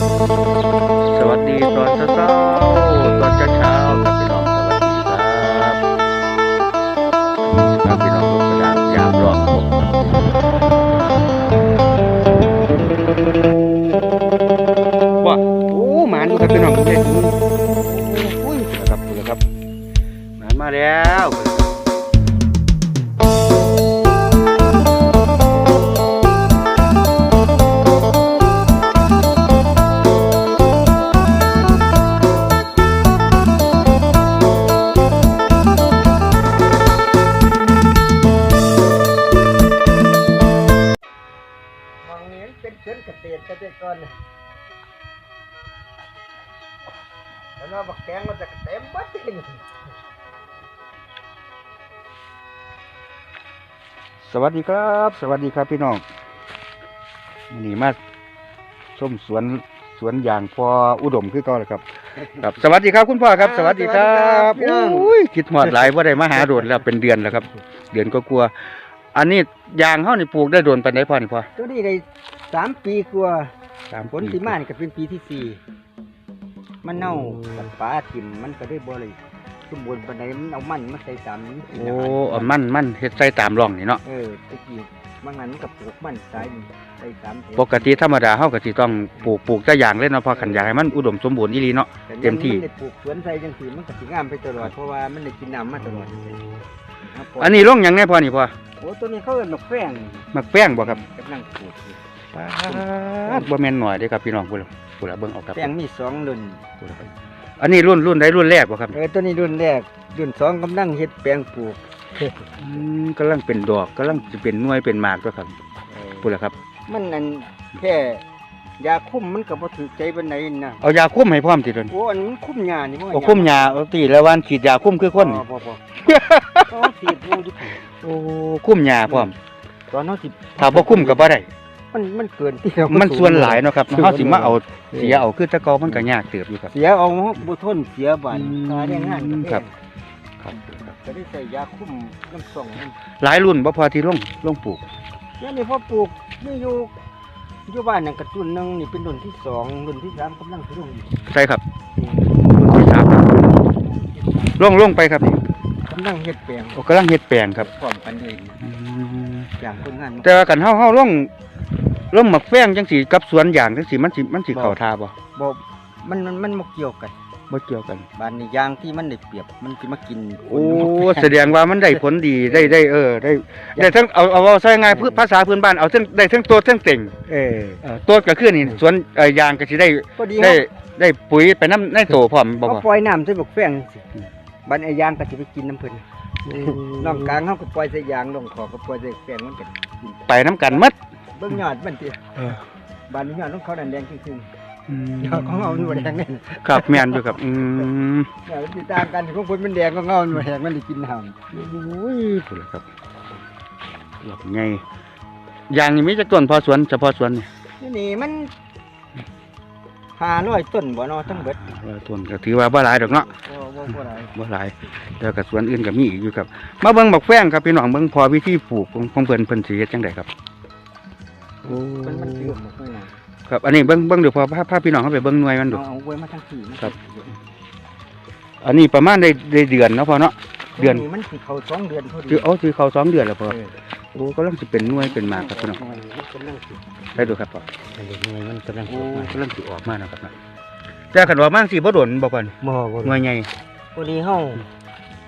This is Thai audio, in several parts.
สวัสดีตอนเช้าตอนเช้าครับพี่น้องสวัสดีครับครับพี่น้องลงกระดาษยามรอบผมว่าโอ้หมานอยู่ครับพี่น้องเด็กโอ้ยครับคุณครับหมามาแล้ว แล้วเราบักแกงมันจะเต็มบัดเลยสวัสดีครับ สวัสดีครับพี่น้องวันนี่มาส้มสวนสวนยางพออุดมคือเก่าเลยครับ ครับ สวัสดีครับคุณพ่อครับ สวัสดีครับโอ้ยคิดหอดหลายว่าได้มาหาโดดแล้วเป็นเดือนแล้วครับ เดือนก็กลัวอันนี้ยางเฮานี่ปลูกได้โดนปานใดพ่อนี่พ่อตัวนี้ได้สามปีกว่าสามผลสีมานี่ก็เป็นปีที่สี่ มันเน่ากับปลาถิ่มมันก็ได้บ่เลยสมบูรณ์ปานใดมันเอามันมาใส่ตามนี้โอ้เอามันมันเฮ็ดใส่ตามร่องนี่เนาะ เออตะกี้บางนั้นมันก็ปลูกมันใส่นี่ใส่สามเถปกติธรรมดาเฮาก็สิต้องปลูกปลูกแต่ยางเล่นเนาะเพอขันอยากให้มันอุดมสมบูรณ์อีหลีเนาะ แต่เต็มที่ นได้ปลูกสวนใส่จังซี่มันก็สิงามไปตลอดเพราะว่ามันได้กินน้ำมาตลอดครับผมอันนี้ลงหยังแน่พ่อนี่พ่อโอ้ตัวนี้เขาเอิ้นนกแป้งมักแป้งบ่ครับกำลังปลูกอยู่ ปาดบ่แม่นหน่อยเด้ครับพี่น้องพุ่นล่ะพุ่นล่ะเบิ่งเอาครับแป้งมีสองรุ่นพุ่นล่ะครับอันนี้รุ่นรุ่นใดรุ่นแรกบ่ครับเออตัวนี้รุ่นแรกรุ่นสองกำลังเฮ็ดแปลงปลูกอืมกำลังเป็นดอกกำลังจะเป็นหน่วยเป็นหมากด้วยครับเออพุ่นล่ะครับ มันนั่นแค่ยาคุมมันก็บ่ถือใจปานใดนะเอายาคุมให้พร้อมติเดนโอ้อันมันคุมยานี่บ่เอาคุมยาเอาตีแล้ววันฉีดยาคุมคือคนนี่บ่บ่บ่เอาฉีดอยู่ดิโอ้คุมยาพร้อมตอนเฮาสิถ้าบ่คุมก็บ่ได้ มันมันเกินที่เรามันส่วนหลายเนาะครับส่วนเฮาสิมาเอาหลายเสียเอาคือแตะกอมันก็ยากเติบอยู่ครับ เสียเอาบ่ทนเสียบาดอืมค่าแรงงานก็แพงครับ ครับ ก็ได้ใส่ยาคุมน้ำส่งมันหลายรุ่นบ่พอที่ลงลงปลูกเดี๋ยวนี้พอปลูกนี่อยู่อยู่บ้านนั่นก็รุ่นหนึงนี่เป็นรุ่นที่สองรุ่นที่สามกำลังสิลงอยู่ใช่ครับรุ่นที่สามลงลงไปครับนี่กำลังเฮ็ดแปลงโอ้กำลังเฮ็ดแปลงครับพร้อมกันเลยอืมอย่างคนงานแต่ว่ากันเฮาเฮาลง ลงหมักแป้งจังสีกับสวนยางจังสีมันสิมันสิเข้าท่าบ่บ่มันมันมันบ่เกี่ยวกันบ่เกี่ยวกันบ้านนี้ยางที่มันได้เปรียบมันสิมากินโอ้แสดงว่ามันได้ผลดีได้ได้เออได้ได้ทั้งเอาเอาเอาใช้ง่ายๆภาษาพื้นบ้านเอาทั้งได้ทั้งตัวทั้งเต่งเออเออตัวก็คือนี่สวนเอ่อยางก็สิได้พอดีได้ได้ปุ๋ยไปน้ำในโตพร้อมบ่เขาบ่ปล่อยน้ำใส่บักแฟงสิอืมบ้านไอ้ยางก็สิไปกินน้ำเพิ่นน้องกลางเขาก็ปล่อยใส่ยางลงขอก็ปล่อยใส่แฟงมันก็กินไปน้ำกันหมัด เบิ่งยอดมันติเออบ้านนี้ยอดของเขานั่นแดงจริงอืมๆยอดของเรามันบ่แดงแน่นครับแม่นอยู่ครับอืมยอดมันสิต่างกันของเพิ่นมันแดงของเรามันบ่แดงมันได้กินน้ำโอ้ยพุ่นล่ะครับดอกไงยางนี่มีจักต้นพอสวนเฉพาะสวนนี่นี่นี่มัน500ต้นบ่เนาะทั้งเบิดเออต้นก็ถือว่าบ่หลายดอกเนาะ บ่บ่บ่ได้บ่หลายแต่ก็สวนอื่นก็มีอีกอยู่ครับ มาเบิ่งบักแฟ้งครับพี่น้องเบิ่งพอวิธีปลูกของของเพิ่นเพิ่นสิเฮ็ดจังไดครับโอ้ มันมันสิออกมาข้างหน้าครับ อันนี้เบิ่งเบิ่งเดี๋ยวพอพาพาพี่น้องเข้าไปเบิ่งหน่วยมันดู เอาเอาไว้มาทั้งที่ครับ อันนี้ประมาณได้ได้เดือนเนาะพอเนาะ เดือน มันสิเข้าสองเดือนพอดีคือเอาคือเขาสองเดือนแล้วพอเออโอ้กำลังสิเป็นหน่วยเป็นหมากครับพี่น้องมันกำลังสิได้ดูครับพ่ออันนี้มันกำลังโอ้กำลังสิออกมาแล้วครับนะแต่คันว่ามันสิบ่โดนบ่ก่อนบ่บ่หน่วยใหญ่พอดีเฮา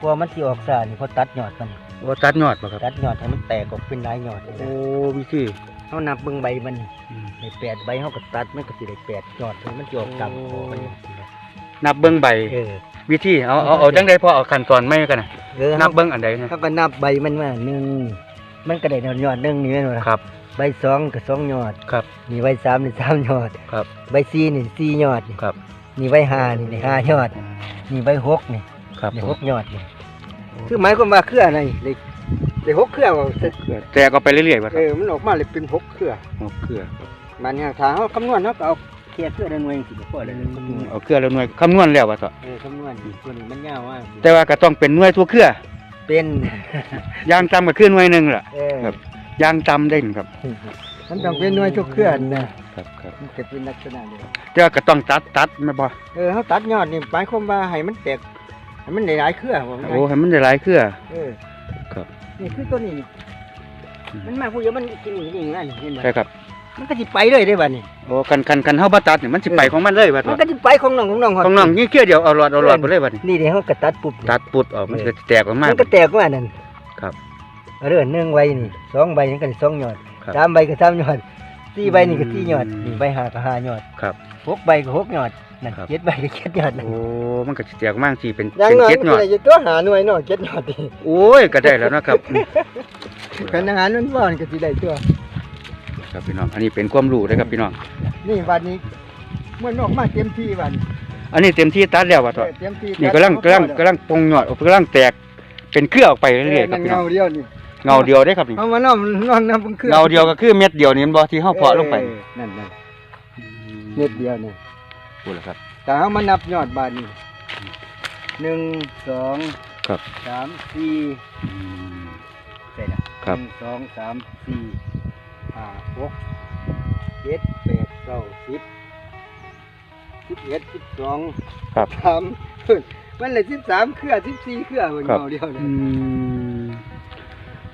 กลัวมันสิออกซ่านี่เขาตัดยอดมันว่าตัดยอดบ่ครับ ตัดยอดให้มันแตกออกเป็นหลายยอด โอ้วิธี เฮานับเบิ่งใบมันอืมได้แปดใบเฮาก็ตัดมันก็สิได้แปดยอดให้มันสิออกกำโอ้มันนับเบิ่งใบเออ วิธีเอาเอาเอาจังไดพอเอาขั้นตอนไม่กันน่ะเออนับเบิ่งอันใดนะเขาก็นับใบมันมาหนึ่งมันก็ได้ยอดหนึงนี่แม่นบ่ล่ะครับ ใบสองก็สองยอดครับนี่ใบสามนี่สามยอด ครับใบสี่นี่สี่ยอดนี่ครับนี่ใบห้านี่นี่ห้ายอดนี่ใบหกนี่ครับนี่ผมหกยอดนี่คือหมายความว่าเครืออะไรเลย เลยหกเครือว่าแตกออกไปเรื่อยๆว่าคเอรับอมันออกมาเลยเป็นหกเครือเอาเครือมันเนี่ยถ้าเขาคำนวณเขาก็เอาเครือเครือละหน่วยสิบ่พอเลยคำนวณเอาเครือแล้วหน่วยคำนวณแล้วว่าซะเออคำนวณตัวนี้มันยาวว่าแต่ว่าก็ต้องเป็นหน่วยทั่วเครือเป็นยางจำก็คือหน่วยหนึงล่ะ เออครับ ยางจำได้ครับมันต้องเป็นหน่วยทุกเคลื่อนนะครับครับมันจะเป็นลักษณะนี้เจ้าก็ต้องตัดตัดแม่บ่เออเขาตัดยอดนี่หมายความว่าให้มันแตกให้มันหลายๆเครือว่าไงโอ้ให้มันได้หลายเครือ เออครับ นี่คือตัวนี้นี่อืมมันมาพูดเยอะมันกินนี่นี่นั่นเห็นไหมใช่ครับมันก็สิไปเลยได้บัดนี้โอ้คันคันคันเฮาบ่ตัดนี่มันสิไปของมันเลยบัดมันก็สิไปของน้องของน้องของน้องนี่เครือเดียวเอาหลอดเอาหลอดไปเลยบัดนี้นี่เดี๋ยวเขาก็ตัดปุ๊บตัดปุดออกมันก็แตกออกมามันก็แตกว่านั่นครับเอาเรื่องหนึ่งใบนี่สองใบนี่ก็สองยอดครับสามใบก็สามยอดสี่ใบนี่ก็สี่ยอดอืมนี่ใบห้าก็ห้ายอดครับ หกใบก็หกยอดนั่นครับ เจ็ดใบก็เจ็ดยอดนั่นโอ้มันก็สิแตกออกมาสิเป็นอย่างเป็นน้อยเจ็ดมันหน่ก็อยได้อยู่ตัวหาหน่วยเนาะเจ็ดยอดดิโอ้ยก็ได้แล้วนะครับกันอาหารมันว่อนก็สิได้ตัว ครับพี่น้อง อันนี้เป็นความรู้นะครับพี่น้อง นี่วันนี้มันออกมาเต็มที่วันอันนี้เต็มที่ตัดแล้วว่าต่อเออเต็มที่นี่กำลังกำลังกำลังปงยอดกำลังแตกเป็นเครือออกไปเรื่อยๆครับนั่นพี่น้อเงางเดียวนี่เงาเดียวได้ครับนี่เอามานอนนอนน้ำมันคือเงาเดียวก็คือเม็ดเดียวนี่มันบ่ที่เฮาเพาะลงไปออนั่นนั่น เม็ดเดียวนี่พูดแล้วครับ แต่เอามานับยอดบาทนี่หนึ่งสองครับ สามสี่อืมใช่ละครับ หนึ่งสองสามสี่ห้าหกเจ็ดแปดเก้าสิบสิบเอ็ดสิบสองครับ สามมันเลยสิบสามเครือสิบสี่เครือมันครับเงาเดียวอืนี่ม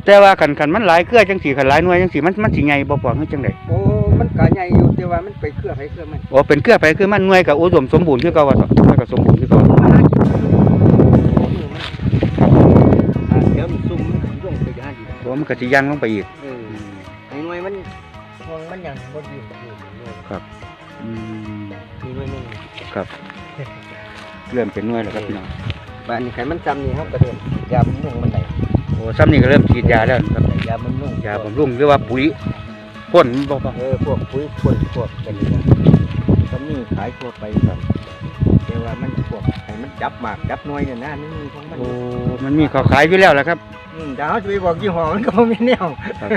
แต่ว่าคันคันมันหลายเครือจังสี่คันหลายหน่วยจังสี่มันมันสิใหญ่บ่พอคือจังได๋โอ้ มันกะใหญ่อยู่แต่ว่ามันไปเครือไปเครือมันโอ้เป็นเครือไปคือมันหน่วยก็อุดมสมบูรณ์คือเก่าว่าต่อหน่วยก็สมบูรณ์คือเก่ามาหากินมือมันอ่าเดี๋ยวมันซุ่มมันลงไปหาดีโอ้มันก็สิยังลงไปอีก เออไอ้หน่วยมันห่วงมันอย่างบ่ดีอยู่หน่วยอืมมีหน่วยหนึงครับเริ่มเป็นหน่วยแล้วครับพี่น้องบ้านนี้ใครมันจำนี่ครับก็เดินยาบำรุงมันได้โอ้ซ้ำนี่ก็เริ่มฉีดยาแล้วนะครับยาบำรุงยาบำรุงหรือว่าปุ๋ย พ่นบ่บ่เออพวกปุ๋ยพ่นพวกกันนี่นะก็มีขายทั่วไปครับแต่ว่ามันพวกให้มันจับหมากจับหน่วยเนี่ยนะนี่มีของมันโอ้มันมีเขาขายอยู่แล้วล่ะครับอืมแต่เขาจะไปบอกยี่ห้อมันก็บ่มีแนวครับ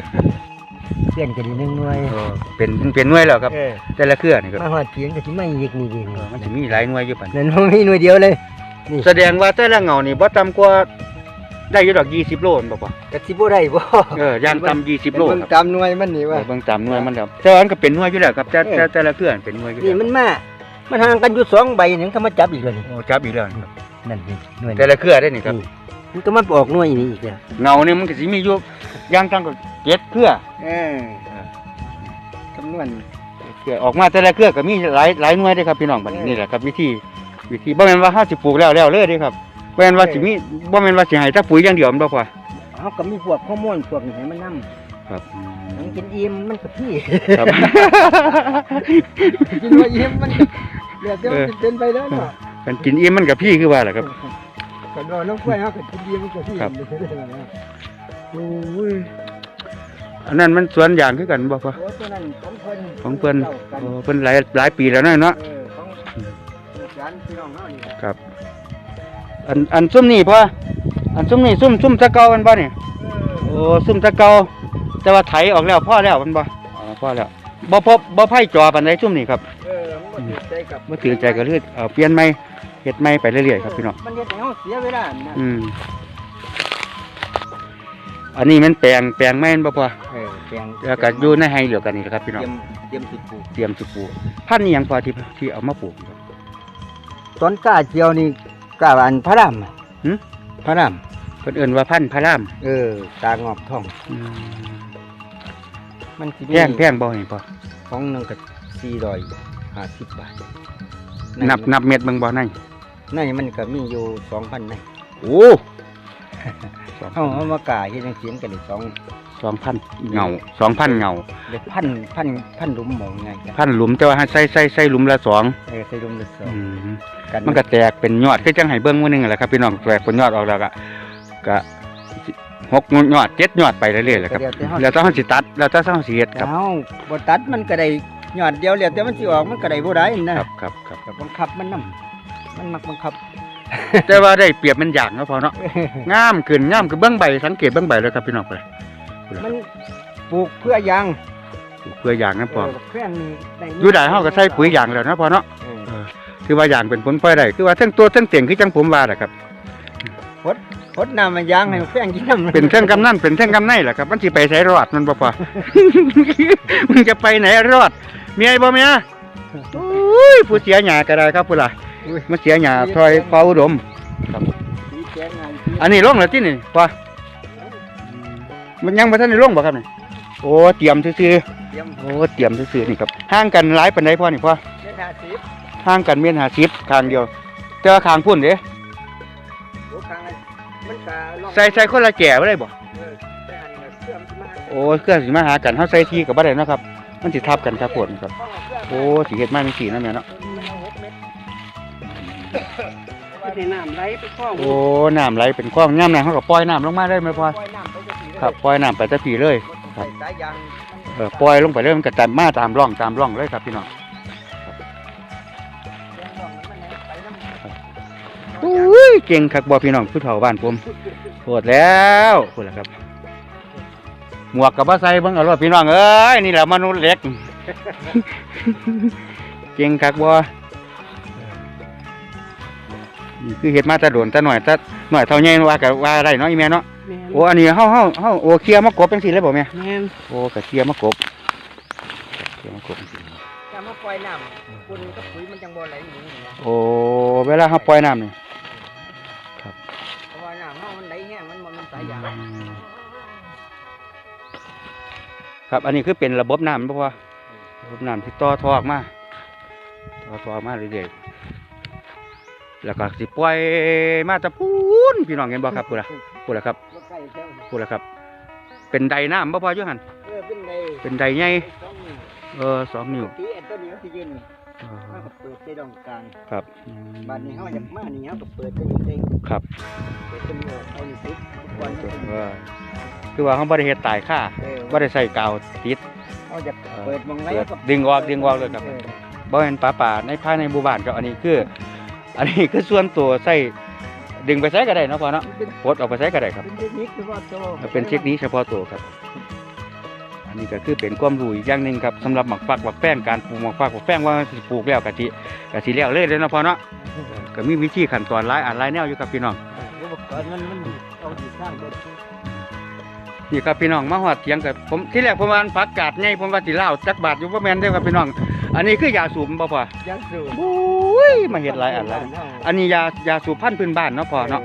เปลี่ยนกันอีกหนึ่งหน่วยเออเป็นเป็นหน่วยแล้วครับ เออแต่ละเครือนี่ครับมาหอดเพียงก็สิไม่อีกนี่ดีเออมันจะมีหลายหน่วยอยู่ปันนั่นบ่มีหน่วยเดียวเลยแสดงว่าแต่ละเงานี่บ่ต่ำกว่า ได้อยู่ดอก20โลนบ่ป่ะกะสิบ่ได้บ่เออย่างต่ำ20โลเบิ่งครับตามหน่วยมันนี่เอว่าอเบิ่งตามหน่วยมันครับแต่ว่ามันก็เป็นหน่วยอยู่แล้วครับแต่เออ แต่แต่ละเครือเป็นหน่วยอยู่นี่แล้วมันมา มันห่างกันอยู่สองใบนึงก็มาจับอีกแล้วนี่โอ้จับอีกแล้วนี่ครับนั่นนี่หน่วยแต่ละเครือได้นี่ครับ นี่มันก็มาออกหน่วยนี้อีกแล้วเงานี่มันก็สิมีอยู่อย่างต่ำกว่า7เครือเออคำนวณ เครือออกมาแต่ละเครือก็มีหลายหลายหน่วยเด้อครับพี่น้องบัดนี้เออ นี่แหละครับวิธีวิธีบ่แม่นว่าเฮาสิปลูกแล้วแล้วเลยเด้ครับบ่ แม่นว่าสิมีบ่แม่นว่าสิให้แต่ปุ๋ยอย่างเดียวมันบ่พอเขาก็มีพวกฮอร์โมนพวกนี้ให้มันนำครับมันกินอิ่มมันก็พี่ครับกินว่าอิ่มมันก็เดี๋ยวเดี๋ยวมันจะเป็นไปแล้วเนาะกันกินอิ่มมันกับพี่คือว่าแหละครับกันว่าน้องกล้วยเขาก็กินอิ่มมันก็พี่ครับโอ้ยอันนั้นมันสวนยางคือกันบ่พอโอ้ตัวนั้นของเพิ่นของเพิ่นจ้ากันโอ้เพิ่นหลายหลายปีแล้วเนาะเนาะเออของลูกหลานพี่น้องเฮานี่แหละครับ อันอันซุ่มนี่พออันซุ่มนี่ซุ่มซุ่มตะเกามันบ่นี่เออโอ้ซุ่มตะเกาแต่ว่าไถออกแล้วพอแล้วมันบ่อ๋อพอแล้วบ่พบบ่ไผจอปานใดซุ่มนี่ครับเออมันบ่ถือใจกับบ่ถือใจก็เลยเอาเปลี่ยนใหม่เฮ็ดใหม่ไปเรื่อยๆครับพี่น้องมันเฮ็ดให้เฮาเสียเวลานะอืมอันนี้มันแปลงแปลงไม้มันบ่พอเออแปลงแล้วก็อยู่ในไฮเดียวกันนี่แหละครับพี่เตน้องรียมเตรียมสิปลูกเตรียมสิปลูกพันธุ์นี้ยังพอที่ที่เอามาปลูกครับต้นกล้าเจียวนี่ กล้าอันพระรามอะหึพระรามเพิ่นเอิ้นว่าพันธุ์พระรามเออ ตางอบทองมันสิมีแพงแพงบ่นี่พอของหนึงก็450บาทนับนับเม็ดเบิ่งบ่ในในมันก็มีอยู่2,000ในโอ้ เฮาเอามากล้าเฮ็ดจังซี่มันก็ได้2 สองพันเงาสองพันเงาได้พันพันพันหลุมหมองไงจ้ะพันหลุมแต่ว่าให้ใส่ใส่ใส่หลุมละสองเออใส่หลุมละสออืงมกันมันก็แตกเป็นยอดคือจังให้เบิ่งมื้อหนึงนั่นแหละครับพี่น้องแตกเป็นยอดออกแล้วก็ก็หกยอดเจ็ดยอดไปเรื่อยๆแหละครับแล้วถ้าเฮาสิตัดแล้วถ้าเฮาสิเฮ็ดครับ เอ้าบ่ตัดมันก็ได้ยอดเดียวแล้วแต่มันสิออกมันก็ได้บ่ได้นะ ครับครับครับ ก็บังคับมันนํมันมักบังคับ แต่ว่าได้เปรียบมันอย่างเนาะพอเนาะ งามขึ้นงามคือเบิ่งใบสังเกตเบิ่งใบเลยครับพี่น้องไป มันปลูกเพื่อยางเพื่ออย่างนั้นพอเเพื่อนนี่ได้อยู่ได้เฮาก็ใส่ปุ๋ยอย่างแล้วนะพอเนาะเออคือว่าอย่างเป็นผลพลอยได้คือว่าทั้งตัวทั้งเตียงคือจังผมว่าแหละครับพดน้ำมันยางให้แป้งกินน้ำเป็นเท่งกำนั่นเป็นเท่งกำในแหละครับมันสิไปไสรอดมันบ่พอมึงจะไปไหนรอดเมียบ่เมียอุ้ยผู้เสียหยาก็ได้ครับผู้ล่ะมันเสียหยาถอยเฝ้าอุดมสีแกงงานสีอันนี้ลงแล้วที่นี่พอ มันยังบ่ทันได้ลงบ่ครับนี่โอ้เตรียมซื่อเตรียมๆโอ้เตรียมซื่อๆนี่ครับห่างกันหลายปานใดพ่อนี่พ่อเม็ดห้าสิบห่างกันเมตร50ข้างเดียว แต่ว่าข้างพุ่นเด้โอ้ครั้งละมันกะลองใส่ใส่คนละแก่บ่ได้บ่เออแต่อันนี้เครื่องที่มาโอ้เครื่องสิมาหากันเฮาใส่ทีก็บ่ได้เนาะครับ มันสิทับกันครับพุ่นครับต้องเอาเครื่องโอ้สิเฮ็ดมาจังซี่นะแม่เนาะมันเอาหกเม็ดว่าในน้ำไหลไปคล้องโอ้น้ำไหลเป็นคลองย่ำไหนเขาก็ปล่อยน้ำลงมาได้ไหมพ่อปล่อยน้ำไปจะสีเลย ครับปล่อยน้ำไปแตะผีเลยใส่สายยางเออปล่อยลงไปเลยมันก็ตัดมาตามร่องตามร่องเลยครับพี่น้องแกงร่องมันเนี่ยไปน้ำโอ้ยเก่งคักบ่พี่น้องผู้เฒ่าบ้านผมโหดแล้วพูดแล้วครับ หมวกกับบ่ใส่เบิ่งเอารถพี่น้องเอ้ยนี่แหละมนุษย์เหล็ก เก่งคักบ่นี่คือเฮ็ดมาแต่โดนแต่หน่อยแต่หน่อยเท่าใหญ่ว่าก็ว่าได้เนาะอีแม่เนาะแม่น โอ้อันนี้เฮาเฮาเฮาโอ้เคลียร์มากบจังซี่เลยบ่แม่แม่นโอ้กระเทียมมะกบเทียมมะกบถ้ามาปล่อยน้ำคุณกับปุ๋ยมันจังบ่ไหลหนีนะโอ้เวลาเขาปล่อยน้ำนี่เพราะว่าน้ำเฮามันไหลแห้งมันบ่มันสายยางครับอันนี้คือเป็นระบบน้ำเพราะว่าระบบน้ำที่ต่อทอออกมาต่อทอออกมาเรื่อยๆแล้วก็สิปล่อยมาแตะพูนพี่น้องเห็นบ่ครับพูดละพูดละครับ บ่ใกล้แล้วพูดละครับ เป็นไดน้ำบ่พออยู่หันเออเป็นไงเป็นไดใหญ่สองนิ้วเออสองนิ้วที่ไอ้ตัวนี้มันสิยืนอ๋อเฮาก็เปิดใส่ดองกลางครับอืมบัดนี้เฮาอยากมานี่เฮาก็เปิดตัวนี้เองครับเปิดตัวนี้ออกเอานี่ปุ๊บก่อนมันจะเออคือว่าเขาบ่ได้เฮ็ดตายค่าเออบ่ได้ใส่กาวติดเฮาอยากเปิดมองไหนเปิดก็ดึงออกดึงออกเลยครับออบ่เป็นป่าป่าในภายในหมู่บ้านก็อันนี้คือ อันนี้คือส่วนตัวใส่ ดึงไปใช้ก็ได้เนาะพ่อเนาะเป็นปลดออกไปใช้ก็ได้ครับ เป็นเทคนิคเฉพาะตัวเป็นเทคนิคเฉพาะตัวครับ อันนี้ก็คือเป็นความรู้อีกอย่างหนึ่งครับสำหรับหมักฟักหมักแป้งการปลูกหมักฟักหมักแป้งว่าสิปลูกแล้วกะทิกะทิแล้วเลยเลยเนาะพ่อเนาะก็มีวิธีขั้นตอนหลายอันหลายแนวอยู่ครับพี่น้องอุปกรณ์มันมันเอาที่สร้างรถนี่ครับพี่น้องมาฮอดเถียงกับผมที่แรกผมว่าอันผักกาดไงผมว่าสิเล่าวจักบาทอยู่บ่แม่นเด้อครับพี่น้อง อันนี้คือยาสูบบ่พ่อยังสูบโอ้ยมาเฮ็ดหลายอันหลายอันอันนี้ยายาสูบพันธุ์พื้นบ้านเนาะพ่อเนาะ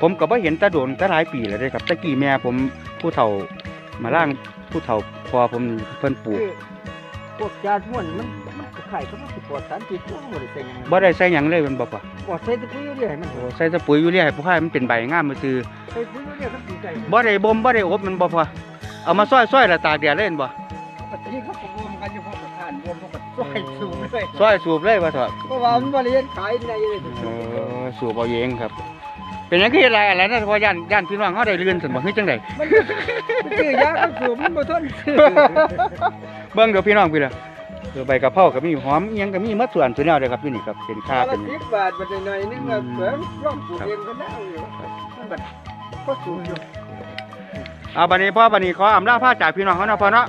ผมก็บ่เห็นแตาโดนแตาหลายปีแล้วเด้ครับแตะกี้แม่ผมผู้เฒ่ามาล่างผู้เฒ่าพอผมเพิ่นปลูกคือพวกยาท่วนมันมันก็ไข่ก็มันสิปลอดสารพิษมันบ่ได้ใส่หยังบ่ได้ใส่หยังเลยแมันบ่ปะปลอดใส่แตะกี้เรื่อยๆมันโอ้ใส่แตะปุ๋ยอยู่เรื่อยให้ผู้ให้มันเป็นใบงามซื่อใส่ปุ๋ยเรื่อยๆมันสิใจบ่ได้บ่มบ่ได้อบมันบ่พอเอามาซอยๆแล้วตากแดดเลยแม่นบ่ อยู่พวกกระทานรวมพวกกระซอยสูบเลยซอยสูบเลยว่าเถอะเพราะว่ามันบ่ได้เฮ็ดขายในเลยเออสูบเอาเองครับ เป็นหยังคือเฮ็ดหลายอะไรนะเพราะย่านย่านพี่น้องเฮาได้เรือนซั่นบ่คือจังได มันซื้อยาเขาสูบมันบ่ทนซื้อเบิ่งเดี๋ยวพี่น้องพี่ล่ะเออใบกะเพราก็มีหอมอิหยังก็มีหมดส่วนส่วนแนวเด้อครับอยู่นี่ครับเป็นค่าละเป็น สิบบาทบัดหน่อยนึงก็เปิดร่องปลูกเองก็ได้อยู่มันบัดก็สูบอยู่ เอาบัดนี้พ่อบัดนี้ขออำลาพาจากพี่น้องเฮาเนาะพ่อเนาะ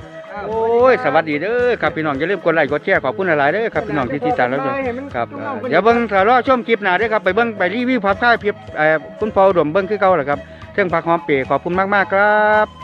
โอ้ยสวัสดีเด้อครับพี่น้องอย่าลืมกดไลค์กดแชร์ขอบคุณหลายๆเด้อครับพี่น้องที่ติดตามแล้วเด้อครับเอ่อเดี๋ยวเบิ่งถ้ารอชมคลิปหน้าเด้อครับไปเบิ่งไปรีวิวผักท้ายเพียบเอ่อคุณพ่ออุดมเบิ่งคือเก่าแหละครับเครื่องผักหอมเปรย์ขอบคุณมากๆครับ